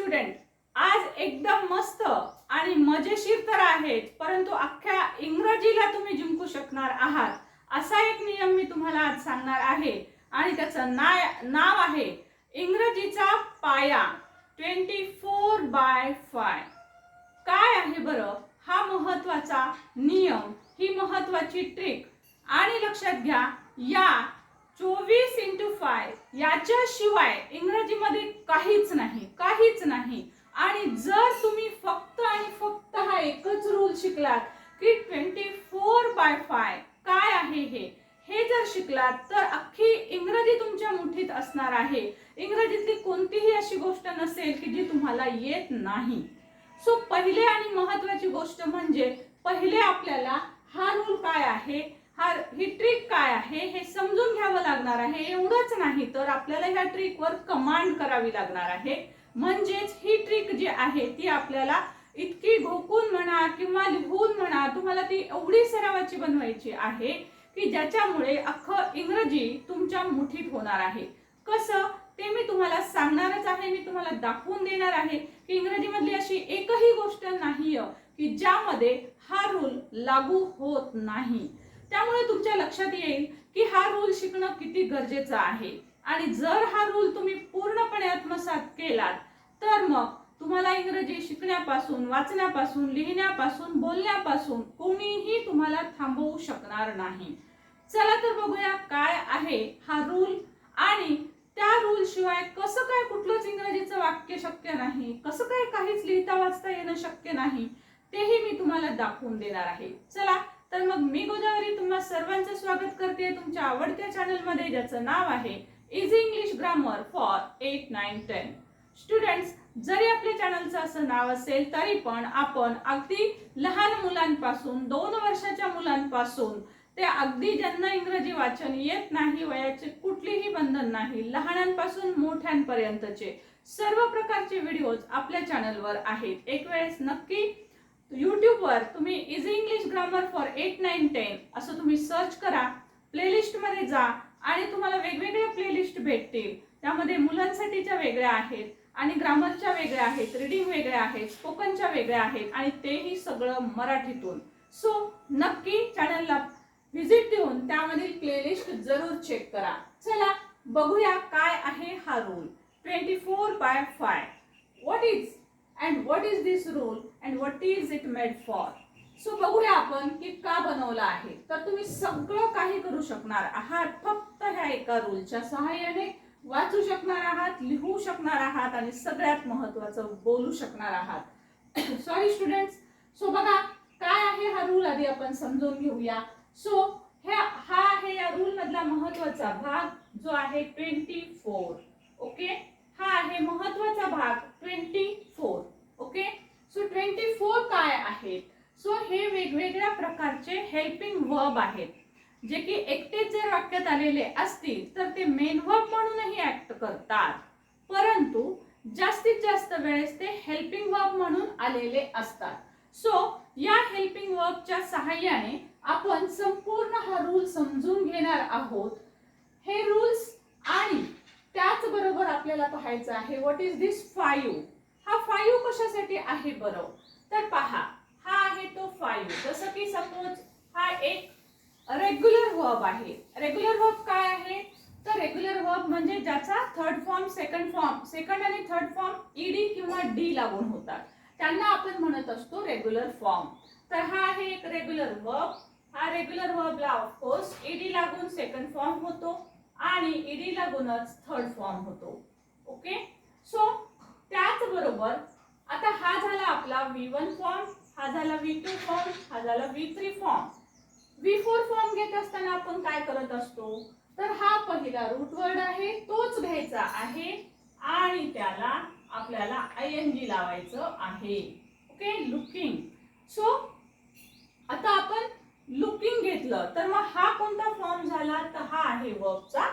Student आज एकदम मस्त आणि मजेशीर तर आहेत परंतु अख्ख्या इंग्रजीला तुम्ही जिंकू शकणार आहात असा एक नियम मी तुम्हाला आज सांगणार आहे. आणि त्याचं नाय नाव आहे इंग्रजीचा पाया ट्वेंटी फोर बाय फाय काय आहे बरं? हा महत्त्वाचा नियम ही महत्वाची ट्रिक आणि लक्षात घ्या या चोवीस इंटू फाय याच्याशिवाय इंग्रजीमध्ये काहीच नाही काहीच नाही. आणि जर तुम्ही फक्त आणि फक्त हा एकच रूल शिकलात की ट्वेंटी फोर बाय फाय काय आहे हे हे जर शिकलात तर अख्खी इंग्रजी तुमच्या मुठीत असणार आहे. इंग्रजीतली कोणतीही अशी गोष्ट नसेल की जी तुम्हाला येत नाही. सो पहिले आणि महत्वाची गोष्ट म्हणजे पहिले आपल्याला हा रूल काय आहे? हा ही ट्रिक काय आहे? हे समजून घ्यावं लागणार आहे. एवढंच नाही तर आपल्याला ह्या ट्रिकवर कमांड करावी लागणार आहे. म्हणजेच ही ट्रिक जी आहे ती आपल्याला इतकी घोकून म्हणा किंवा लिहून म्हणा तुम्हाला ती एवढी सरावाची बनवायची आहे की ज्याच्यामुळे अख्खं इंग्रजी तुमच्या मुठीत होणार आहे. कसं? ते मी तुम्हाला सांगणारच आहे मी तुम्हाला दाखवून देणार आहे की इंग्रजीमधली अशी एकही गोष्ट नाही की ज्यामध्ये हा रूल लागू होत नाही. त्यामुळे तुमच्या लक्षात येईल की हा रूल शिकणं किती गरजेचं आहे. आणि जर हा रूल तुम्ही पूर्णपणे आत्मसात केलात तर मग तुम्हाला इंग्रजी शिकण्यापासून वाचण्यापासून लिहिण्यापासून बोलण्यापासून कोणीही तुम्हाला थांबवू शकणार नाही. चला तर बघूया काय आहे हा रूल आणि त्या रूल शिवाय कसं काय कुठलंच इंग्रजीचं वाक्य शक्य नाही कसं काय काहीच लिहिता वाचता येणं शक्य नाही तेही मी तुम्हाला दाखवून देणार आहे. चला तर मग मी गोदावरी तुम्हा सर्वांचं स्वागत करते तुमच्या आवडत्या चॅनलमध्ये ज्याचं नाव आहे easy English grammar for eight nine ten students जरी आपल्या चॅनलचं असं नाव असेल तरी पण आपण अगदी लहान मुलांपासून दोन वर्षाच्या मुलांपासून ते अगदी ज्यांना इंग्रजी वाचन येत नाही वयाचे कुठलीही बंधन नाही लहानांपासून मोठ्यांपर्यंतचे सर्व प्रकारचे व्हिडिओज आपल्या चॅनलवर आहेत. एक वेळेस नक्की यूट्यूबवर तुम्ही easy English grammar for eight nine ten असं तुम्ही सर्च करा प्लेलिस्टमध्ये जा आणि तुम्हाला वेगवेगळ्या प्लेलिस्ट भेटतील. त्यामध्ये मुलांसाठीच्या वेगळ्या आहेत आणि ग्रामरच्या वेगळ्या आहेत रिडिंग वेगळ्या आहेत स्पोकनच्या वेगळ्या आहेत आणि तेही सगळं मराठीतून. सो नक्की चॅनलला व्हिजिट देऊन त्यामधील प्लेलिस्ट जरूर चेक करा. चला बघूया काय आहे हा rule twenty four by five what is and what is this rule and what is it made for so बघूया आपण की का बनवला आहे. तर तुम्ही सगळं काही करू शकणार आहात. फक्त ह्या एका रूलच्या सहाय्याने वाचू शकणार आहात लिहू शकणार आहात आणि सगळ्यात महत्वाचं बोलू शकणार आहात. सॉरी स्टुडंट्स सो बघा काय आहे हा रूल आधी आपण समजून घेऊया. सो ह्या हा आहे या रूल मधला महत्त्वाचा भाग जो आहे ट्वेंटी फोर ओके हा आहे महत्त्वाचा भाग twenty four okay? So twenty four काय आहेत? सो हे वेगवेगळ्या प्रकारचे हेल्पिंग वर्ब आहेत. जे की एकटेच जर वाक्यात आलेले असतील तर ते मेन वर्ब म्हणूनही ऍक्ट करतात. परंतु जास्तीत जास्त वेळेस ते हेल्पिंग वर्ब म्हणून आलेले असतात. सो या हेल्पिंग वर्बच्या सहाय्याने आपण संपूर्ण हा रूल समजून घेणार आहोत. हे रूल्स आणि त्याचबरोबर आपल्याला पाहायचं आहे व्हॉट इज दिस फायू हा फायू कशासाठी आहे बरं? तर पहा हा आहे तो फायू जसं की सपोज हा एक रेग्युलर वर्ब आहे. रेग्युलर वर्ब काय आहे? तर रेग्युलर वर्ब म्हणजे ज्याचा third form second form second आणि थर्ड फॉर्म ईडी किंवा डी लागून होतात. त्यांना आपण म्हणत असतो रेग्युलर फॉर्म तर हा आहे एक रेग्युलर वर्ब हा रेग्युलर वर्बला ऑफकोर्स ईडी लागून सेकंड फॉर्म होतो. आणि ईडी लागूनच थर्ड फॉर्म होतो. ओके सो त्याचबरोबर आता हा झाला आपला व्ही वन फॉर्म हा झाला व्ही टू फॉर्म हा झाला V three form V four form घेत असताना आपण काय करत असतो? तर हा पहिला रूट वर्ड आहे तोच घ्यायचा आहे आणि त्याला आपल्याला आय एन जी लावायचं आहे. ओके लुकिंग सो आता आपण लुकिंग घेतलं तर मग हा कोणता फॉर्म झाला? तर हा आहे वर्बचा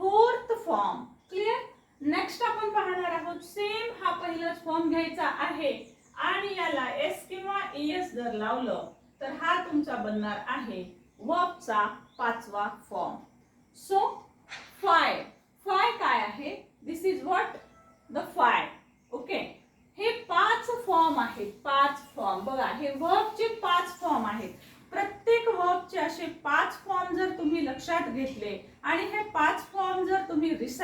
फोर्थ फॉर्म क्लिअर नेक्स्ट आपण पाहणार आहोत सेम हा पहिलाच फॉर्म घ्यायचा आहे. आणि याला एस किंवा एस जर लावलं तर हा तुमचा बनणार आहे वर्बचा पाचवा फॉर्म सो फाय फाय काय आहे? This is what the five okay घेतले आणि हे पाच फॉर्म जर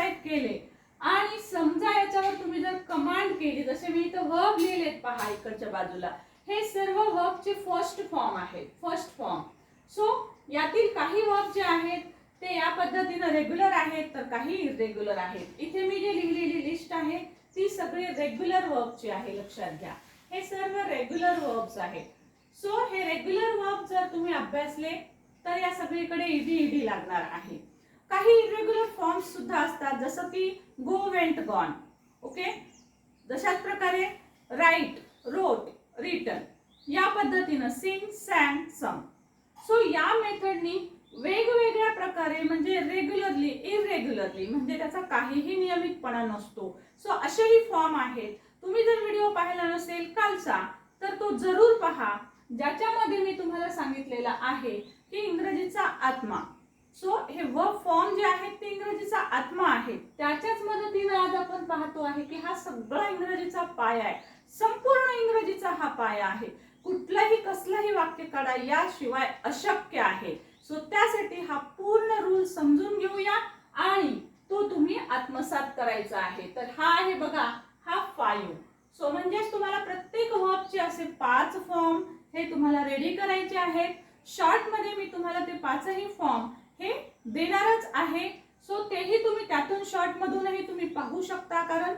टाईप केले. आणि समजा याच्यावर तुम्ही जर कमांड केली जसे मी इथं वर्ब लिहिलेत पहा इकडच्या बाजूला हे सर्व वर्बचे फर्स्ट फॉर्म आहेत फर्स्ट फॉर्म सो यातील काही वर्ब जे आहेत ते या पद्धतीनं रेग्युलर आहेत तर काही इरेग्युलर आहेत. इथे मी जे लिहिलेली लिस्ट आहे ती सगळी रेग्युलर वर्बची आहे लक्षात घ्या. हे सर्व रेग्युलर वर्ब्स आहेत. सो हे रेग्युलर वर्ब जर तुम्ही अभ्यासले तर या सगळीकडे ईडी ईडी लागणार आहे. काही इरेग्युलर फॉर्म्स सुद्धा असतात जसं की गो वेंट गॉन ओके जशाच प्रकारे राईट रोट रिटर्न या पद्धतीनं सिंग सॅंग सम सो या मेथडनी वेगवेगळ्या प्रकारे म्हणजे रेग्युलरली इरेग्युलरली म्हणजे त्याचा काहीही नियमितपणा नसतो. सो असेही फॉर्म आहेत. तुम्ही जर व्हिडिओ पाहिला नसेल कालचा तर तो जरूर पहा. ज्याच्यामध्ये मी तुम्हाला सांगितलेला आहे की इंग्रजीचा आत्मा. सो हे व फॉर्म जे आहेत ते इंग्रजीचा आत्मा आहे. त्याच्याच मदतीने आज आपण पाहतो आहे की हा सगळा इंग्रजीचा पाया आहे. संपूर्ण इंग्रजीचा हा पाया आहे. कुठलंही कसलंही वाक्य काढा याशिवाय अशक्य आहे. सो त्यासाठी हा पूर्ण रूल समजून घेऊया आणि तो तुम्ही आत्मसात करायचा आहे. तर हा आहे बघा हा फाईव्ह सो म्हणजेच तुम्हाला प्रत्येक वर्बचे असे पाच फॉर्म हे तुम्हाला रेडी करायचे आहेत. शॉर्टमध्ये मी तुम्हाला ते पाचही फॉर्म हे देणारच आहे. सो तेही तुम्ही त्यातून शॉर्ट मधूनही तुम्ही पाहू शकता. कारण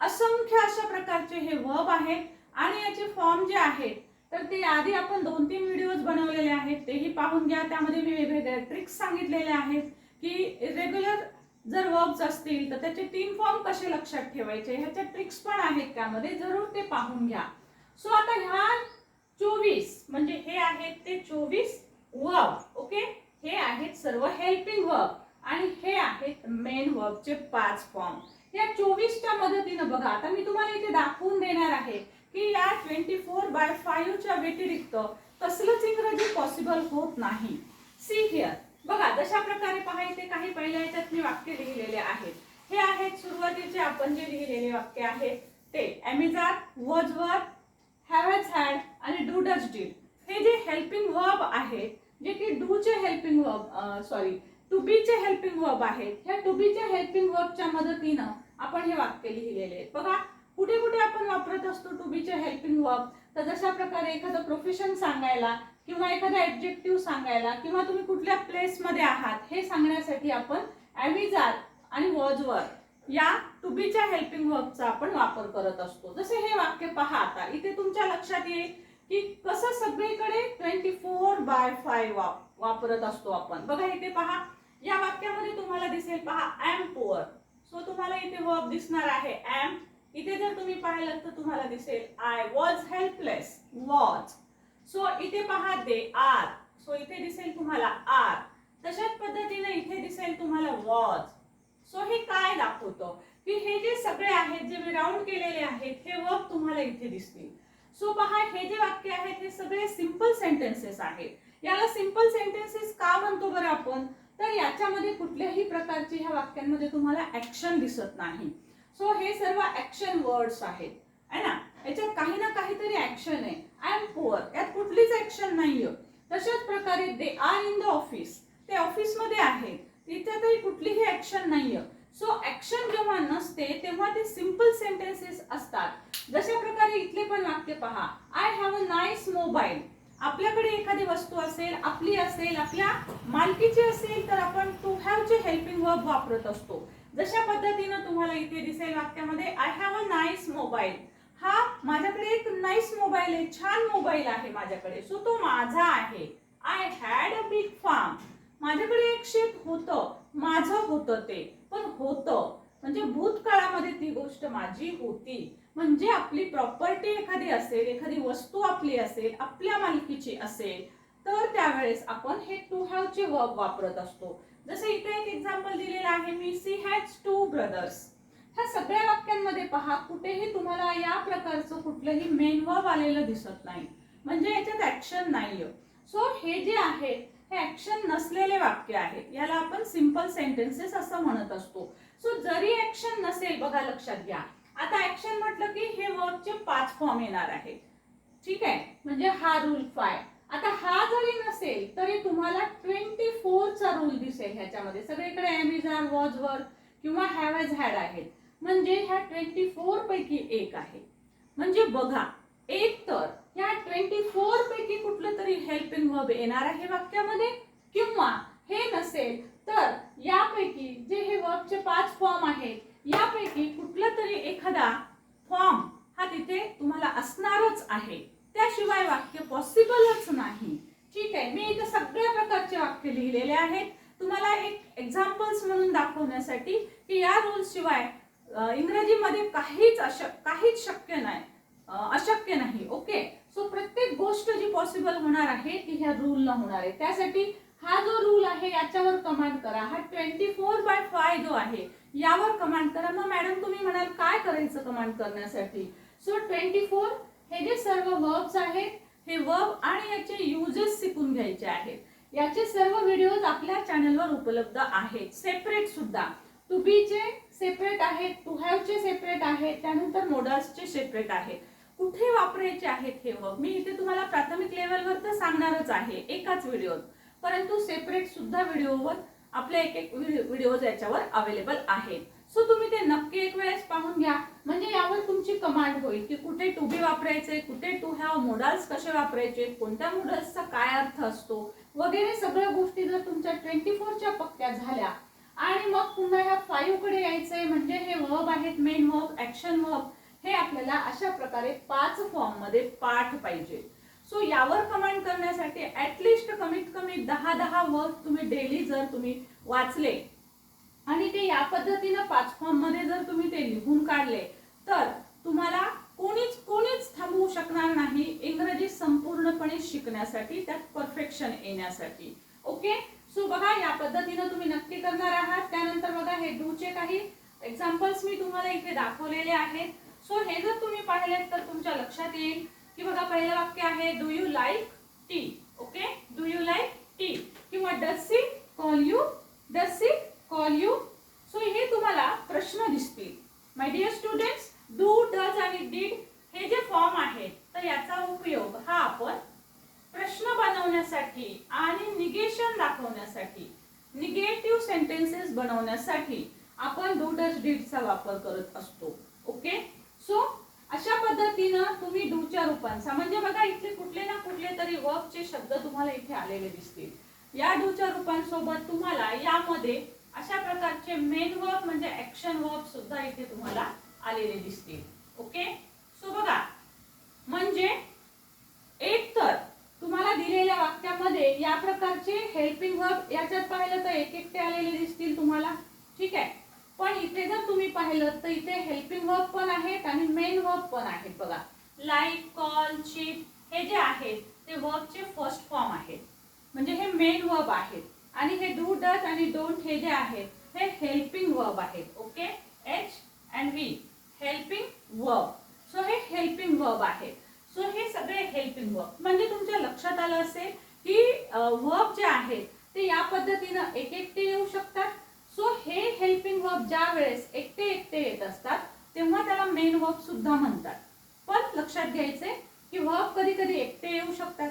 असंख्य अशा प्रकारचे हे वर्ब आहेत. आणि याचे फॉर्म जे आहेत तर ते आधी आपण दोन तीन व्हिडिओज बनवलेले आहेत. तेही पाहून घ्या. त्यामध्ये मी वेगवेगळ्या ट्रिक्स सांगितलेले आहेत की रेग्युलर जर वर्ब्स असतील तर त्याचे तीन फॉर्म कसे लक्षात ठेवायचे? ह्याच्या ट्रिक्स पण आहेत त्यामध्ये. जरूर ते पाहून घ्या. सो आता ह्या चोवीस म्हणजे हे आहेत ते चोवीस वर्ब ओके हे आहेत सर्व हेल्पिंग वर्ब आणि हे आहेत मेन वर्बचे पाच फॉर्म या चोवीसच्या मदतीनं बघा आता मी तुम्हाला इथे दाखवून देणार आहे की या ट्वेंटी फोर बाय फाईव्हच्या व्यतिरिक्त कसलंच इंग्रजी पॉसिबल होत नाही. सी हिअर बघा जशा प्रकारे पहा इथे काही पहिल्या याच्यात मी वाक्य लिहिलेले आहेत. हे आहेत सुरुवातीचे आपण जे लिहिलेले वाक्य आहेत ते am is was were have has had आणि डू डज डीड. हे जे हेल्पिंग वर्ब आहेत जे की डूचे हेल्पिंग वर्ब सॉरी टू बीचे हेल्पिंग वर्ब आहेत. ह्या टू बीच्या हेल्पिंग वर्बच्या मदतीनं आपण हे वाक्य लिहिलेले आहेत. बघा कुठे कुठे आपण वापरत असतो टू बीचे हेल्पिंग वर्ब तर जशा प्रकारे एखादं प्रोफेशन सांगायला किंवा एखादा ऍब्जेक्टिव्ह सांगायला किंवा तुम्ही कुठल्या प्लेसमध्ये आहात हे सांगण्यासाठी आपण ॲव्हिजार आणि वॉजवर या टू बीच्या हेल्पिंग वर्बचा आपण वापर करत असतो. जसे हे वाक्य पहा आता इथे तुमच्या लक्षात येईल. की कसं सगळीकडे ट्वेंटी फोर बाय फाईव्ह वापरत असतो आपण. बघा इथे पहा. या वाक्यामध्ये तुम्हाला दिसेल पहा ॲम पुअर सो तुम्हाला इथे वर्ब दिसणार आहे. ॲम इथे जर तुम्ही पाहिलं तर तुम्हाला दिसेल I was helpless was so इथे पहा दे आर सो इथे दिसेल तुम्हाला आर तशाच पद्धतीने इथे दिसेल तुम्हाला वॉज सो हे काय दाखवतं? की हे जे सगळे आहेत जे मी राऊंड केलेले आहेत हे वर्ब तुम्हाला इथे दिसतील. सो पहा हे जे वाक्य आहेत हे सगळे सिंपल सेंटेन्सेस आहेत. याला सिंपल सेंटेन्सेस का म्हणतो बरं आपण? तर याच्यामध्ये कुठल्याही प्रकारचे ह्या वाक्यांमध्ये तुम्हाला ऍक्शन दिसत नाही. सो हे सर्व ऍक्शन वर्ड्स आहेत. है ना? याच्यात काही ना काहीतरी ऍक्शन आहे. आय एम पुअर यात कुठलीच ऍक्शन नाहीये. तशाच प्रकारे they are in the office ते ऑफिसमध्ये आहे. तिथे कुठलीही ऍक्शन नाहीये. सो ऍक्शन जेव्हा नसते तेव्हा ते सिंपल सेंटेन्सेस असतात. जशा प्रकारे इथले पण वाक्य पहा. I have a nice mobile आपल्याकडे एखादी वस्तू असेल आपली असेल आपल्या मालकीची असेल तर आपण टू हॅवचे हेल्पिंग वर्ब वापरत असतो. जशा पद्धतीनं तुम्हाला इथे दिसेल वाक्यामध्ये I have a nice mobile हा माझ्याकडे एक नाईस मोबाईल आहे छान मोबाईल आहे माझ्याकडे. सो तो माझा आहे. I had a big farm माझ्याकडे एक शेत होतं. माझं होतं ते. पण होतं. म्हणजे भूतकाळामध्ये ती गोष्ट माझी होती. म्हणजे आपली प्रॉपर्टी एखादी असेल एखादी वस्तू आपली असेल आपल्या मालकीची असेल तर त्यावेळेस आपण हे टू हॅवचे वर्ब वापरत असतो. जसं इथे एक एक्झाम्पल दिलेलं आहे मी सी हॅज टू ब्रदर्स ह्या सगळ्या वाक्यांमध्ये पहा कुठेही तुम्हाला या प्रकारचं कुठलंही मेन वर्ब आलेलं दिसत नाही. म्हणजे याच्यात ऍक्शन नाहीये. सो हे जे आहे हे ऍक्शन नसलेले वाक्य आहेत याला आपण सिंपल सेंटेन्सेस असं म्हणत असतो. सो जरी ऍक्शन नसेल बघा लक्षात घ्या. आता ऍक्शन म्हटलं की हे वर्कचे पाच फॉर्म येणार आहेत. ठीक आहे? म्हणजे हा रूल फाय आता हा जरी नसेल तरी तुम्हाला ट्वेंटी फोरचा रूल दिसेल ह्याच्यामध्ये. सगळीकडे ॲमेझॉन वॉज वर किंवा हॅव एज हॅड आहेत. म्हणजे ह्या ट्वेंटी फोर पैकी एक आहे. म्हणजे बघा एक तर ह्या ट्वेंटी फोर पैकी कुठलं तरी हेल्पिंग वर्ब येणार आहे वाक्यामध्ये? किंवा हे नसेल तर यापैकी जे हे वर्बचे पाच फॉर्म आहेत यापैकी कुठलं तरी एखादा फॉर्म हा तिथे तुम्हाला असणारच आहे. त्याशिवाय वाक्य पॉसिबलच नाही. ठीक आहे मी इथे सगळ्या प्रकारचे वाक्य लिहिलेले आहेत. तुम्हाला एक एक्झाम्पल्स म्हणून दाखवण्यासाठी की या रूल्सशिवाय इंग्रजीमध्ये काहीच अशक काहीच शक्य नाही. अशक्य नाही. ओके? सो प्रत्येक गोष्ट जी पॉसिबल होणार आहे ती ह्या रूलला होणार आहे. त्यासाठी हा जो रूल आहे याच्यावर कमांड करा. हा ट्वेंटी फोर बाय फाय जो आहे यावर कमांड करा. मग मॅडम तुम्ही म्हणाल काय करायचं कमांड करण्यासाठी? सो ट्वेंटी फोर हे जे सर्व वर्ब्स आहेत हे वर्ब आणि याचे युजेस शिकून घ्यायचे आहेत. याचे सर्व व्हिडिओज आपल्या चॅनलवर उपलब्ध आहेत. सेपरेट सुद्धा. टू बीचे सेपरेट आहेत टू हॅवचे सेपरेट आहेत त्यानंतर मोडल्सचे सेपरेट आहेत. कुठे वापरायचे आहेत हे वर्क मी इथे तुम्हाला प्राथमिक लेवलवर तर सांगणारच आहे. एकाच व्हिडिओत परंतु सेपरेट सुद्धा व्हिडिओवर आपले एक एक व्हिडिओज याच्यावर अवेलेबल आहेत. सो तुम्ही ते नक्की एक वेळेस पाहून घ्या. म्हणजे यावर तुमची कमांड होईल की कुठे टू बी वापरायचे कुठे टू हॅव मोडल्स कसे वापरायचे कोणत्या मोडल्सचा काय अर्थ असतो वगैरे सगळ्या गोष्टी जर तुमच्या ट्वेंटी फोरच्या पक्क्या झाल्या आणि मग पुन्हा ह्या फाईव्हकडे यायचंय म्हणजे हे वर्ब आहेत मेन वर्ब ऍक्शन वर्ब हे आपल्याला अशा प्रकारे पाच फॉर्ममध्ये पाठ पाहिजे. सो यावर कमांड करण्यासाठी ऍटलिस्ट कमीत कमी दहा दहा वर्ड तुम्ही डेली जर तुम्ही वाचले आणि ते या पद्धतीनं पाच फॉर्ममध्ये जर तुम्ही ते लिहून काढले तर तुम्हाला कोणीच कोणीच थांबवू शकणार नाही इंग्रजी संपूर्णपणे शिकण्यासाठी त्यात परफेक्शन येण्यासाठी. ओके सो बघा या पद्धतीनं तुम्ही नक्की करणार आहात. त्यानंतर बघा हे डूचे काही एक्झाम्पल्स मी तुम्हाला इथे दाखवलेले आहेत. सो हे जर तुम्ही पाहिलेत तर तुमच्या लक्षात येईल की बघा पहिलं वाक्य आहे do you like tea okay do you like tea किंवा does she call you does she call you so हे तुम्हाला प्रश्न दिसतील. My dear students do does आणि डीड हे जे फॉर्म आहेत तर याचा उपयोग हा आपण प्रश्न बनवण्यासाठी आणि निगेशन दाखवण्यासाठी निगेटिव्ह सेंटेन्सेस बनवण्यासाठी आपण डू डज डीडचा वापर करत असतो. ओके सो अशा पद्धतीनं तुम्ही डूच्या रूपांचा म्हणजे बघा इथे कुठले ना कुठले तरी वर्बचे शब्द तुम्हाला इथे आलेले दिसतील. या डूच्या रूपांसोबत तुम्हाला यामध्ये अशा प्रकारचे मेन वर्ब म्हणजे ऍक्शन वर्ब सुद्धा इथे तुम्हाला आलेले दिसतील. ओके सो बघा. म्हणजे एक तर तुम्हाला दिलेल्या वाक्यामध्ये या प्रकारचे हेल्पिंग वर्ब याच्यात पाहिलं तर एक एकटे आलेले दिसतील तुम्हाला. ठीक आहे? पण इथे जर तुम्ही पाहिलं तर इथे हेल्पिंग वर्ब पण आहेत आणि मेन वर्ब पण आहेत बघा. लाईक कॉल चिप हे जे आहेत ते वर्बचे फर्स्ट फॉर्म आहेत. म्हणजे हे मेन वर्ब आहेत. आणि हे डू डज आणि डोंट हे जे आहेत हे हेल्पिंग वर्ब आहेत. Okay H and V helping verb so हे हेल्पिंग वर्ब आहे सो हे सगळे हेल्पिंग वर्ब म्हणजे तुमच्या लक्षात आलं असेल की वर्ब जे आहेत ते या पद्धतीनं एक एकटे येऊ शकतात? सो हे हेल्पिंग वर्ब ज्या वेळेस एकटे एकटे येत असतात तेव्हा त्याला मेन वर्ब सुद्धा म्हणतात. पण लक्षात घ्यायचे की वर्ब कधी कधी एकटे येऊ शकतात.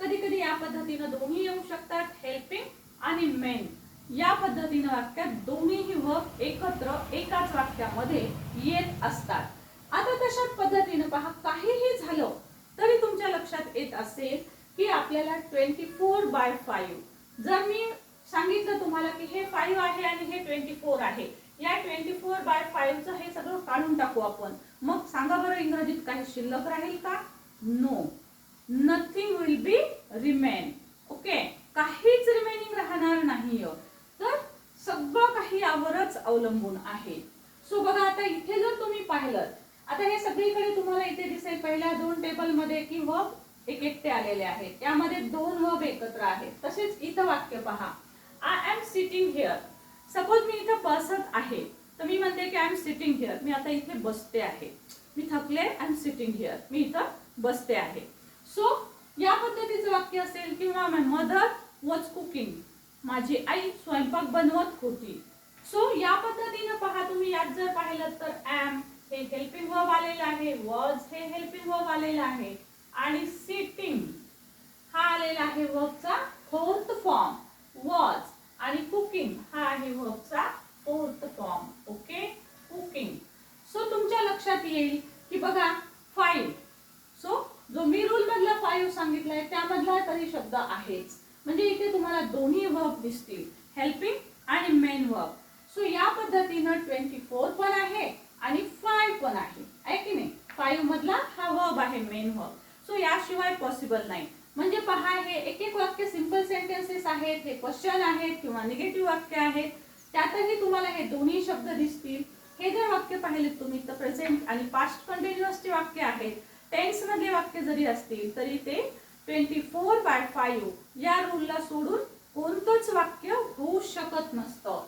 कधी कधी या पद्धतीनं दोन्ही येऊ शकतात हेल्पिंग आणि मेन या पद्धतीनं वाक्यात दोन्हीही वर्ब एकत्र एकाच वाक्यामध्ये येत असतात. आता तशाच पद्धतीनं पहा काहीही झालं तरी तुमच्या लक्षात येत असेल की आपल्याला ट्वेंटी फोर बाय फाईव्ह जर मी सांगितलं तुम्हाला की हे फाईव्ह आहे आणि हे ट्वेंटी फोर आहे. या ट्वेंटी फोर बाय फाईव्हचं हे सगळं काढून टाकू आपण. मग सांगा बरं इंग्रजीत काही शिल्लक राहील का? No nothing will be remain okay काहीच रिमेनिंग राहणार नाही तर सगळं काही यावरच अवलंबून आहे. सो बघा आता इथे जर तुम्ही पाहिलं आता हे सगळीकडे तुम्हाला इथे दिसेल पहिल्या दोन टेबलमध्ये की वर्ब एक एकटे आलेले आहेत. यामध्ये दोन वर्ब एकत्र आहेत. तसेच इथं वाक्य पहा. I am sitting here suppose मी इथं बसत आहे. तर मी म्हणते की आय एम सिटिंग हिअर मी आता इथे बसते आहे. मी थकले आय एम सिटिंग हिअर मी इथं बसते आहे. सो या पद्धतीचं वाक्य असेल किंवा माय मदर वॉज कुकिंग माझी आई स्वयंपाक बनवत होती. सो या पद्धतीनं पहा तुम्ही. यात जर पाहिलं तर ॲम हे हेल्पिंग वर्ब आलेलं आहे. वॉज हे हेल्पिंग वर्ब आलेलं आहे. आणि सिटिंग हा आलेला आहे वर्बचा फोर्थ फॉर्म वॉज आणि कुकिंग हा आहे वर्बचा fourth form okay cooking so तुमच्या लक्षात येईल की बघा फाईव्ह सो जो मी रूल मधला फाईव्ह सांगितलाय त्यामधला तरी शब्द आहेच. म्हणजे इथे तुम्हाला दोन्ही वर्ब दिसतील हेल्पिंग आणि मेन वर्ब सो या पद्धतीनं ट्वेंटी फोर पण आहे आणि फाईव्ह पण आहे. आहे की नाही? फाईव्ह मधला हा वर्ब आहे मेन वर्ब सो याशिवाय पॉसिबल नाही. म्हणजे पहा हे एक एक वाक्य सिंपल सेंटेन्सेस आहेत हे क्वेश्चन आहेत किंवा निगेटिव्ह वाक्य आहेत. त्यातही तुम्हाला हे दोन्ही शब्द दिसतील. हे जर वाक्य पाहिलेत तुम्ही तर प्रेझेंट आणि पास्ट कंटिन्युअसचे वाक्य आहेत टेन्समधले वाक्य जरी असतील तरी ते ट्वेंटी फोर बाय फाईव्ह या रूलला सोडून कोणतंच वाक्य होऊ शकत नसतं.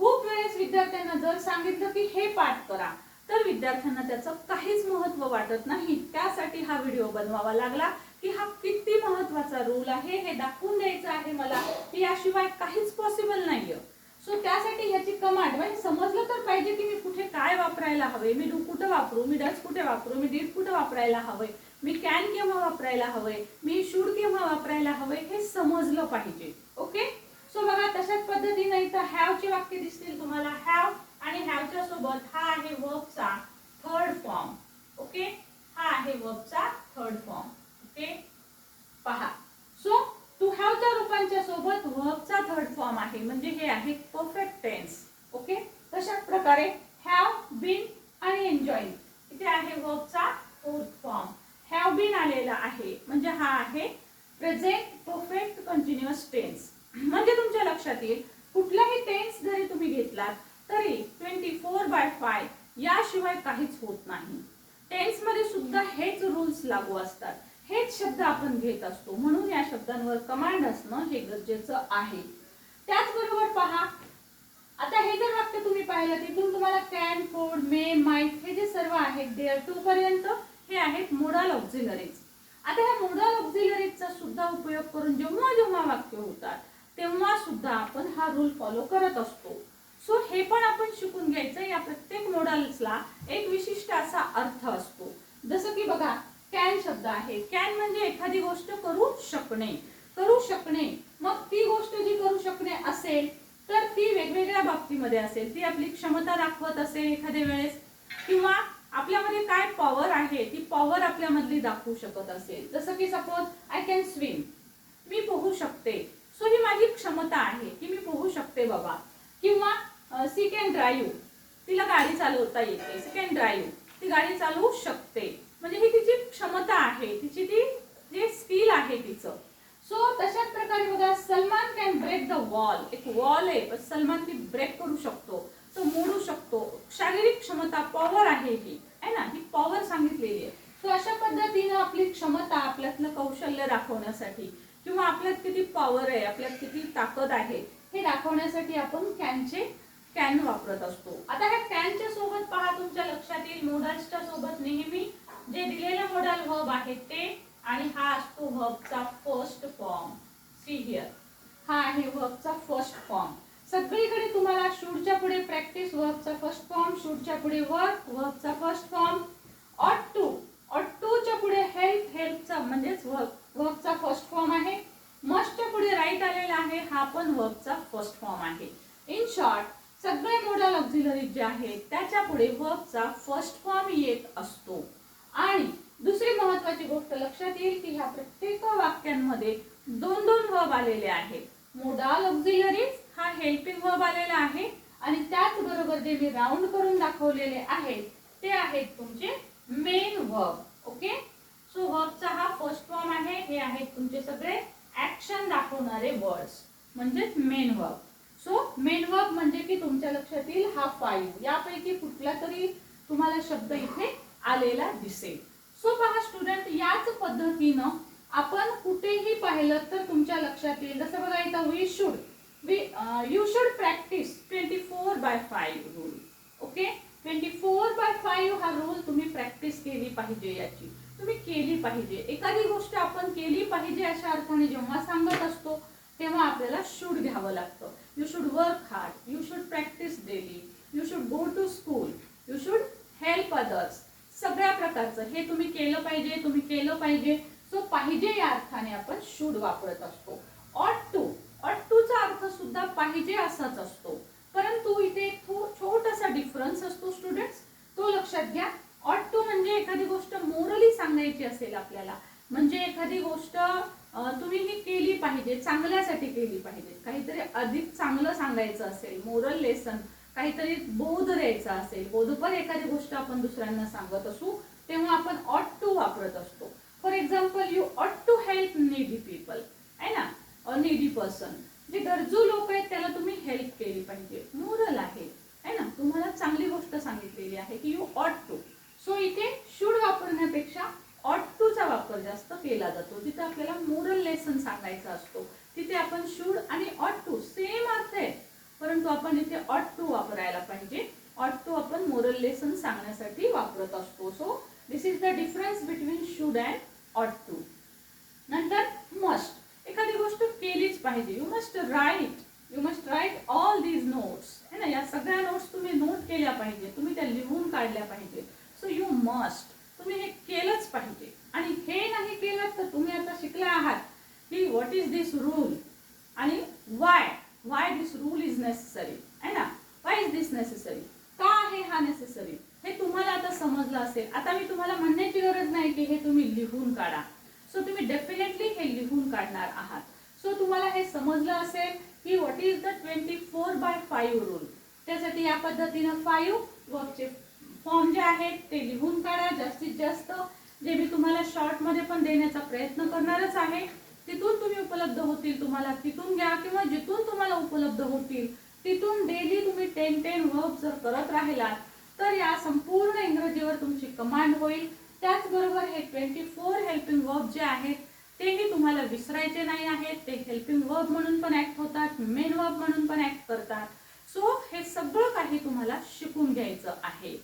खूप वेळेस विद्यार्थ्यांना जर सांगितलं की हे पाठ करा तर विद्यार्थ्यांना त्याचं काहीच महत्त्व वाटत नाही. त्यासाठी हा व्हिडिओ बनवावा लागला. की हा किती महत्त्वाचा रूल आहे हे दाखवून द्यायचं आहे मला की याशिवाय काहीच पॉसिबल नाहीये. सो त्यासाठी ह्याची कमांड म्हणजे समजलं तर पाहिजे की मी कुठे काय वापरायला हवे मी डू कुठं वापरू? मी डच कुठे वापरू? मी डीड कुठं वापरायला हवंय? मी कॅन केव्हा वापरायला हवंय? मी शूड केव्हा वापरायला हवंय? हे समजलं पाहिजे. ओके सो बघा तशाच पद्धतीने इथं हॅवचे वाक्य दिसतील तुम्हाला. हॅव आणि हॅवच्या सोबत हा आहे वर्बचा थर्ड फॉर्म ओके हा आहे वर्बचा थर्ड फॉर्म ओके पहा. सो टू हॅवच्या रूपांच्या सोबत वर्कचा थर्ड फॉर्म आहे. म्हणजे हे आहे परफेक्ट टेन्स ओके तशाच प्रकारे हॅव बीन आणि एन्जॉय इथे आहे वर्कचा फोर्थ फॉर्म हॅव बीन आलेला आहे. म्हणजे हा आहे प्रेझेंट परफेक्ट कंटिन्युअस टेन्स म्हणजे तुमच्या लक्षात येईल कुठलाही टेन्स जरी तुम्ही घेतलात तरी ट्वेंटी फोर बाय फाय याशिवाय काहीच होत नाही. टेन्समध्ये सुद्धा हेच रूल्स लागू असतात. हेच शब्द आपण घेत असतो. म्हणून या शब्दांवर कमांड असणं हे गरजेचं आहे. त्याचबरोबर पहा आता हे जर वाक्य तुम्ही पाहिलं तिथून तुम्हाला कॅन कोड मे माईट हे जे सर्व आहेत डेअर टू पर्यंत हे आहेत मोडाल ऑक्झिलरीज आता ह्या मोडाल ऑक्झिलरीजचा सुद्धा उपयोग करून जेव्हा जेव्हा वाक्य होतात तेव्हा सुद्धा आपण हा रूल फॉलो करत असतो. सो हे पण आपण शिकून घ्यायचं. या प्रत्येक मोडल्सला एक विशिष्ट असा अर्थ असतो. जसं की बघा कॅन शब्द आहे. कॅन म्हणजे एखादी गोष्ट करू शकणे. करू शकणे. मग ती गोष्ट जी करू शकणे असेल तर ती वेगवेगळ्या बाबतीमध्ये असेल. ती आपली क्षमता दाखवत असेल एखाद्या वेळेस. किंवा आपल्यामध्ये काय पॉवर आहे ती पॉवर आपल्यामधली दाखवू शकत असेल. जसं की सपोज आय कॅन स्विम मी पोहू शकते. सो ही माझी क्षमता आहे की मी पोहू शकते बाबा. किंवा सी कॅन ड्राईव्ह तिला गाडी चालवता येते. सी कॅन ड्राईव्ह ती गाडी चालवू शकते. म्हणजे ही तिची क्षमता आहे तिची ती जे स्किल आहे तिचं. सो तशाच प्रकारे बघा Salman can break the wall एक वॉल आहे पण सलमान ती ब्रेक करू शकतो तो मोडू शकतो. शारीरिक क्षमता पॉवर आहे ही आहे ना? ही पॉवर सांगितलेली आहे. सो अशा पद्धतीनं आपली क्षमता आपल्यातलं कौशल्य दाखवण्यासाठी किंवा आपल्यात किती पॉवर आहे आपल्यात किती ताकद आहे हे दाखवण्यासाठी आपण कॅनचे कॅन वापरत असतो. आता ह्या कॅनच्या सोबत पहा तुमच्या लक्षात येईल मोडल्सच्या सोबत नेहमी जे दिलेलं मॉडल वर्ब आहे ते आणि हा असतो वर्बचा फर्स्ट फॉर्म सी हिअर हा आहे वर्बचा फर्स्ट फॉर्म सगळीकडे तुम्हाला शूडच्या पुढे प्रॅक्टिस वर्बचा फर्स्ट फॉर्म शूडच्या पुढे work वर्बचा first form ought to ought टूच्या पुढे हेल्प हेल्पचा म्हणजेच वर्क वर्कचा फर्स्ट फॉर्म आहे. मस्टच्या पुढे राईट आलेला आहे हा पण वर्कचा फर्स्ट फॉर्म आहे. इन शॉर्ट सगळे मोडल ऑक्झिलरी जे आहेत त्याच्या पुढे वर्कचा फर्स्ट फॉर्म येत असतो. आणि दुसरी महत्वाची गोष्ट लक्षात येईल की ह्या प्रत्येक वाक्यांमध्ये दोन दोन वर्ब आलेले आहेत. मोडाल ऑक्झिलरीज हा हेल्पिंग वर्ब आलेला आहे. आणि त्याचबरोबर जे मी राऊंड करून दाखवलेले आहेत ते आहेत तुमचे मेन वर्ब ओके सो वर्बचा हा फर्स्ट फॉर्म आहे. हे आहेत तुमचे सगळे ऍक्शन दाखवणारे वर्ड्स म्हणजेच main verb so main verb म्हणजे की तुमच्या लक्षात येईल हा फाईव्ह यापैकी कुठला तरी तुम्हाला शब्द इथे आलेला दिसेल. सो पहा स्टुडंट याच पद्धतीनं आपण कुठेही पाहिलं तर तुमच्या लक्षात येईल. जसं बघा इथं we should we you should practice twenty four by five rule okay twenty four by five हा रूल तुम्ही प्रॅक्टिस केली पाहिजे याची. तुम्ही केली पाहिजे. एखादी गोष्ट आपण केली पाहिजे अशा अर्थाने जेव्हा सांगत असतो तेव्हा आपल्याला शूड घ्यावं लागतं. You should work hard you should practice daily you should go to school you should help others सगळ्या प्रकारचं. हे तुम्ही केलं पाहिजे तुम्ही केलं पाहिजे. सो पाहिजे या अर्थाने आपण शूड वापरत असतो. ऑट टू ऑट टूचा अर्थ सुद्धा पाहिजे असाच असतो. परंतु इथे छोटासा डिफरन्स असतो स्टुडंट्स तो लक्षात घ्या. ऑट टू म्हणजे एखादी गोष्ट मोरली सांगायची असेल आपल्याला म्हणजे एखादी गोष्ट तुम्ही ही केली पाहिजे चांगल्यासाठी केली पाहिजे. काहीतरी अधिक चांगलं सांगायचं असेल मोरल लेसन काहीतरी बोध द्यायचा असेल बोधपर एखादी गोष्ट आपण दुसऱ्यांना सांगत असू तेव्हा आपण ऑट टू वापरत असतो. For example you ought to help needy people आहे ना? निडी पर्सन जे गरजू लोक आहेत त्याला तुम्ही हेल्प केली पाहिजे. मोरल आहे है ना? तुम्हाला चांगली गोष्ट सांगितलेली आहे की यू ऑट टू सो इथे शुड वापरण्यापेक्षा ऑट टूचा वापर जास्त केला जातो. जिथे आपल्याला मोरल लेसन सांगायचा असतो तिथे आपण शुड आणि ऑट टू सेम अर्थ आहे. परंतु आपण इथे ऑट टू वापरायला पाहिजे. ऑट टू आपण मोरल लेसन सांगण्यासाठी वापरत असतो. So this is the difference between should and ought to नंतर मस्ट एखादी गोष्ट केलीच पाहिजे. You must write you must write all these notes है ना? या सगळ्या नोट्स तुम्ही नोट केल्या पाहिजे. तुम्ही त्या लिहून काढल्या पाहिजे. सो यू मस्ट तुम्ही हे केलंच पाहिजे. आणि हे नाही केलं तर तुम्ही आता शिकला आहात की व्हॉट इज दिस रूल आणि why why this rule is necessary है ना? वाय इज दिस नेसेसरी का आहे हा नेसेसरी हे तुम्हाला आता समजलं असेल. आता मी तुम्हाला म्हणण्याची गरज नाही की हे तुम्ही लिहून काढा. सो तुम्ही डेफिनेटली हे लिहून काढणार आहात. सो तुम्हाला हे समजलं असेल की what is the twenty four by five rule त्यासाठी या पद्धतीनं फाईव्ह वर्कचे फॉर्म जे आहेत ते लिहून काढा. जास्तीत जास्त जे मी तुम्हाला शॉर्टमध्ये पण देण्याचा प्रयत्न करणारच आहे. तिथून तुम्ही उपलब्ध होतील तुम्हाला तिथून घ्या किंवा जिथून तुम्हाला उपलब्ध होतील तिथून डेली तुम्ही टेन टेन वर्क जर करत राहिलात तर या संपूर्ण इंग्रजीवर तुमची कमांड होईल. त्याचबरोबर हे ट्वेंटी फोर हेल्पिंग वर्ब जे आहेत तेही तुम्हाला विसरायचे नाही आहेत. ते हेल्पिंग वर्ब म्हणून पण ऍक्ट होतात मेन वर्ब म्हणून पण ऍक्ट करतात. सो हे सगळं काही तुम्हाला शिकून घ्यायचं आहे.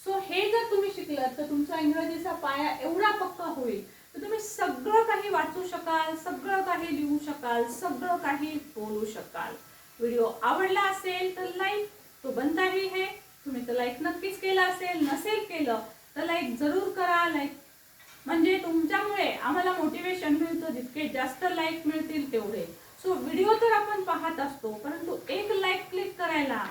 सो हे जर तुम्ही शिकलात तर तुमचा इंग्रजीचा पाया एवढा पक्का होईल तर तुम्ही सगळं काही वाचू शकाल सगळं काही लिहू शकाल सगळं काही बोलू शकाल. व्हिडिओ आवडला असेल तर लाईक तो बंद आहे हे. तुम्ही तर लाईक नक्कीच केला असेल नसेल केलं तर लाईक जरूर करा. लाईक म्हणजे तुमच्यामुळे आम्हाला मोटिवेशन मिळतं जितके जास्त लाईक मिळतील तेवढे. सो व्हिडिओ तर आपण पाहत असतो परंतु एक लाईक क्लिक करायला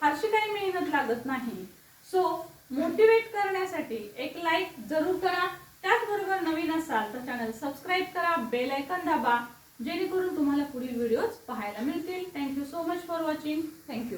फारशी काही मेहनत लागत नाही. सो मोटिवेट करण्यासाठी एक लाईक जरूर करा. त्याचबरोबर नवीन असाल तर चॅनल सबस्क्राईब करा बेल आयकन दाबा जेणेकरून तुम्हाला पुढील व्हिडिओज पाहायला मिळतील. Thank you so much for watching thank you